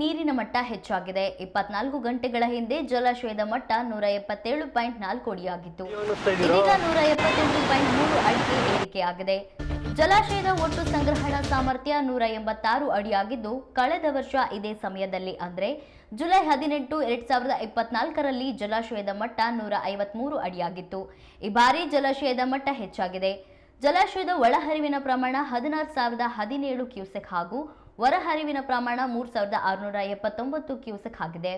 ನೀರಿನ ಮಟ್ಟ ಹೆಚ್ಚಾಗಿದೆ. ಇಪ್ಪತ್ನಾಲ್ಕು ಗಂಟೆಗಳ ಹಿಂದೆ ಜಲಾಶಯದ ಮಟ್ಟ ನೂರ ಎಪ್ಪತ್ತೇಳು ಪಾಯಿಂಟ್ ನಾಲ್ಕು ಅಡಿಯಾಗಿತ್ತು ಇದೀಗ ನೂರ ಎಪ್ಪತ್ತೆಂಟು ಪಾಯಿಂಟ್ ಮೂರು ಅಡಿಗೆ ಏರಿಕೆಯಾಗಿದೆ ಜಲಾಶಯದ ಒಟ್ಟು ಸಂಗ್ರಹಣಾ ಸಾಮರ್ಥ್ಯ ನೂರ ಎಂಬತ್ತಾರು ಅಡಿಯಾಗಿದ್ದು ಕಳೆದ ವರ್ಷ ಇದೇ ಸಮಯದಲ್ಲಿ ಅಂದರೆ ಜುಲೈ ಹದಿನೆಂಟು ಎರಡ್ ಸಾವಿರದ ಇಪ್ಪತ್ನಾಲ್ಕರಲ್ಲಿ ಜಲಾಶಯದ ಮಟ್ಟ ನೂರ ಐವತ್ಮೂರು ಅಡಿಯಾಗಿತ್ತು ಈ ಬಾರಿ ಜಲಾಶಯದ ಮಟ್ಟ ಹೆಚ್ಚಾಗಿದೆ. ಜಲಾಶಯದ ಒಳಹರಿವಿನ ಪ್ರಮಾಣ ಹದಿನಾರು ಸಾವಿರದ ಹದಿನೇಳು ಕ್ಯೂಸೆಕ್ ಹಾಗೂ ಹೊರಹರಿವಿನ ಪ್ರಮಾಣ ಮೂರು ಸಾವಿರದ ಆರುನೂರ ಎಪ್ಪತ್ತೊಂಬತ್ತು ಕ್ಯೂಸೆಕ್ ಆಗಿದೆ.